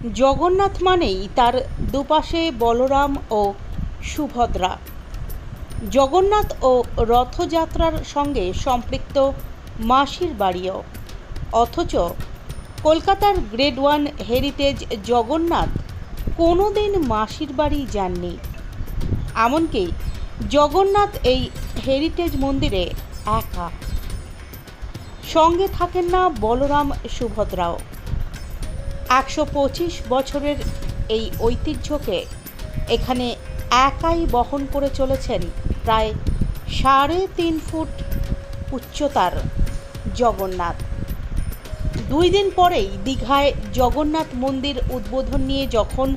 জগন্নাথ মানেই তার দুপাশে বলরাম ও সুভদ্রা। জগন্নাথ ও রথযাত্রার সঙ্গে সম্পৃক্ত মাসির বাড়িও। অথচ কলকাতার গ্রেড ওয়ান হেরিটেজ জগন্নাথ কোনো দিন মাসির বাড়ি যাননি। এমনকি জগন্নাথ এই হেরিটেজ মন্দিরে একা। সঙ্গে থাকেন না বলরাম সুভদ্রাও। একশো পঁচিশ বছরের এই ঐতিহ্যকে এখানে একাই বহন করে চলেছেন প্রায় সাড়ে তিন ফুট উচ্চতার জগন্নাথ। দুই দিন পরেই দীঘায় জগন্নাথ মন্দির উদ্বোধন নিয়ে যখন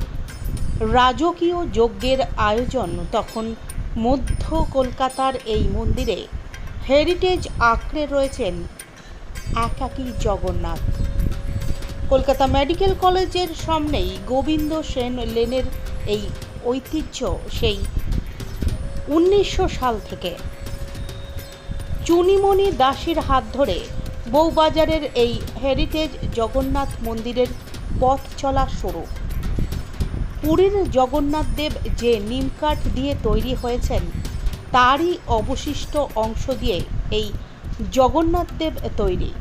রাজকীয় যজ্ঞের আয়োজন, তখন মধ্য কলকাতার এই মন্দিরে হেরিটেজ আঁকড়ে রয়েছেন একাকী জগন্নাথ। কলকাতা মেডিকেল কলেজের সামনেই গোবিন্দ সেন লেনের এই ঐতিহ্য সেই উনিশশো সাল থেকে। চুনিমণি দাসীর হাত ধরে বউবাজারের এই হেরিটেজ জগন্নাথ মন্দিরের পথ চলা শুরু। পুরীর জগন্নাথ দেব যে নিমকাঠ দিয়ে তৈরি হয়েছেন, তারই অবশিষ্ট অংশ দিয়ে এই জগন্নাথ দেব তৈরি।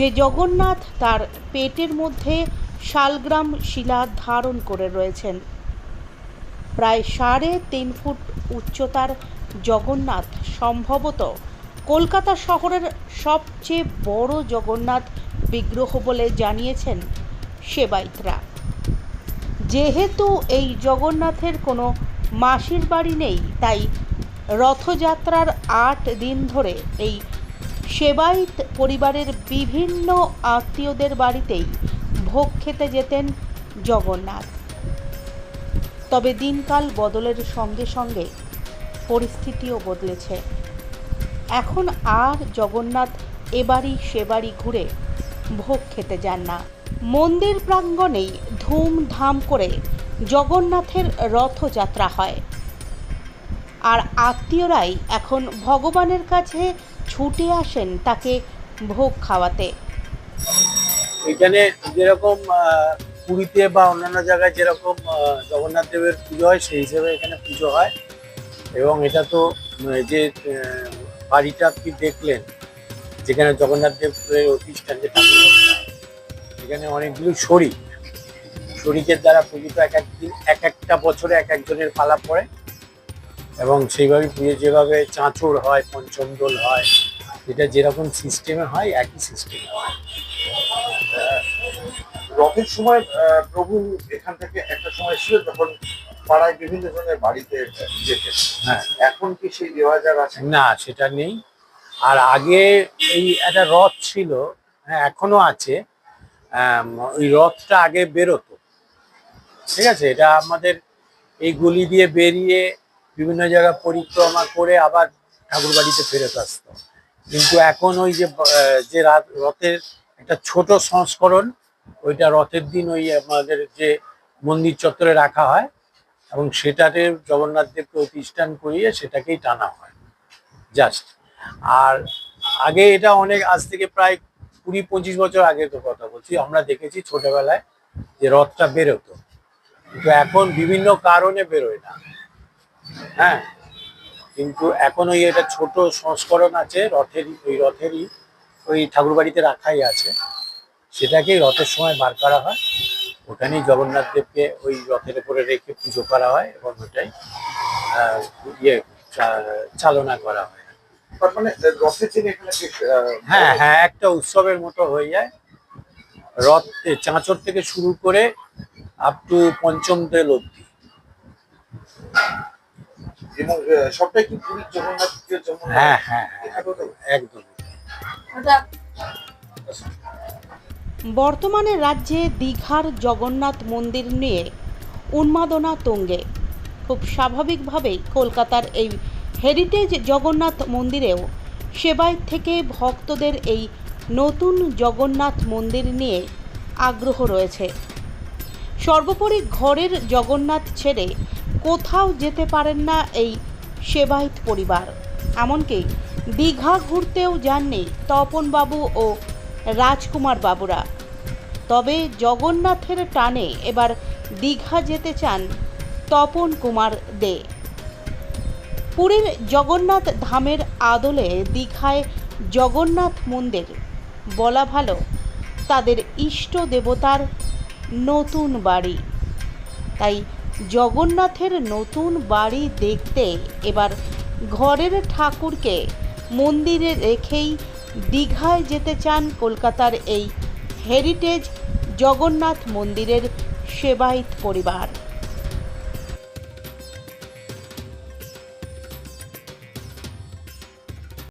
যে জগন্নাথ তার পেটের মধ্যে শালগ্রাম শিলা ধারণ করে রয়েছেন। প্রায় সাড়ে তিন ফুট উচ্চতার জগন্নাথ সম্ভবত কলকাতা শহরের সবচেয়ে বড় জগন্নাথ বিগ্রহ বলে জানিয়েছেন সেবাইতরা যেহেতু এই জগন্নাথের কোনো মাসির বাড়ি নেই, তাই রথযাত্রার আট দিন ধরে এই সেবাইত পরিবারের বিভিন্ন আত্মীয়দের বাড়িতেই ভোগ খেতে যেতেন জগন্নাথ। তবে দিনকাল বদলের সঙ্গে সঙ্গে পরিস্থিতিও বদলেছে। এখন আর জগন্নাথ এবারই সেবাড়ি ঘুরে ভোগ খেতে যান না। মন্দির প্রাঙ্গণেই ধুমধাম করে জগন্নাথের রথযাত্রা হয়। আর আত্মীয়রাই এখন ভগবানের কাছে ছুটে আসেন তাকে ভোগ খাওয়াতে। এখানে যেরকম পুরীতে বা অন্যান্য জায়গায় যেরকম জগন্নাথ দেবের পুজো হয় সেই হিসেবে এখানে পুজো হয়। এবং এটা তো যে বাড়িটা আপনি দেখলেন যেখানে জগন্নাথ দেবের অতিষ্ঠান যে ঠাকুরঘরটা, এখানে অনেকগুলো শরিক শরিকের দ্বারা পূজিত এক এক দিন এক একটা বছরে এক একজনের পালা পড়ে। এবং সেইভাবে পুজো যেভাবে চাঁচড় হয় পঞ্চম দোল হয় এটা যেরকম সিস্টেমে হয় একই সিস্টেমে হয়। রথের সময় প্রভু এখান থেকে একটা সময় ছিল যখন পাড়ায় বিভিন্ন জনের বাড়িতে যেতেন। হ্যাঁ। এখন কি সেই রেওয়াজার আছে? না সেটা নেই। আর আগে এই একটা রথ ছিল হ্যাঁ এখনও আছে। ওই রথটা আগে বেরোতো। ঠিক আছে? এটা আমাদের এই গলি দিয়ে বেরিয়ে বিভিন্ন জায়গা পরিক্রমা করে আবার ঠাকুর বাড়িতে ফেরত আসতো। কিন্তু এখন ওই যে যে রথের একটা ছোট সংস্করণ, ওইটা রথের দিন ওই আমাদের যে মন্দির চত্বরে রাখা হয় এবং সেটাতে জগন্নাথ প্রতিষ্ঠান করিয়ে সেটাকেই টানা হয়। জাস্ট। আর আগে এটা অনেক, আজ থেকে প্রায় কুড়ি, পঁচিশ বছর আগে তো কথা বলছি। আমরা দেখেছি ছোটবেলায় যে রথটা বেরোতো। কিন্তু এখন বিভিন্ন কারণে বেরোয় না। হ্যাঁ কিন্তু এখন ওই এটা ছোট সংস্করণ আছে রথেরই ওই রথেরই ওই ঠাকুর বাড়িতে রাখাই আছে। সেটাকেই রথের সময় বার করা হয়। ওখানেই জগন্নাথ দেবকে ওই রথের উপরে রেখে পুজো করা হয় এবং ওটাই ইয়ে চালনা করা হয়। মানে হ্যাঁ হ্যাঁ একটা উৎসবের মতো হয়ে যায়। রথ চাঁচর থেকে শুরু করে আপ টু পঞ্চম তেল অব্দি সবটাই কি পুরীর জগন্নাথের যেমন হ্যাঁ হ্যাঁ হ্যাঁ? একদম। বর্তমানে রাজ্যে দীঘার জগন্নাথ মন্দির নিয়ে উন্মাদনা তুঙ্গে। খুব স্বাভাবিকভাবেই কলকাতার এই হেরিটেজ জগন্নাথ মন্দিরেও সেবাইত থেকে ভক্তদের এই নতুন জগন্নাথ মন্দির নিয়ে আগ্রহ রয়েছে। সর্বোপরি ঘরের জগন্নাথ ছেড়ে কোথাও যেতে পারেন না এই সেবাইত পরিবার। এমনকি দীঘা ঘুরতেও যাননি তপনবাবু ও রাজকুমার বাবুরা। তবে জগন্নাথের টানে এবার দীঘা যেতে চান তপন কুমার দে। পুরীর জগন্নাথ ধামের আদলে দীঘায় জগন্নাথ মন্দির। বলা ভালো, তাদের ইষ্ট দেবতার নতুন বাড়ি। তাই জগন্নাথের নতুন বাড়ি দেখতে এবার ঘরের ঠাকুরকে মন্দিরে রেখেই দীঘায় যেতে চান কলকাতার এই হেরিটেজ জগন্নাথ মন্দিরের সেবায়িত পরিবার।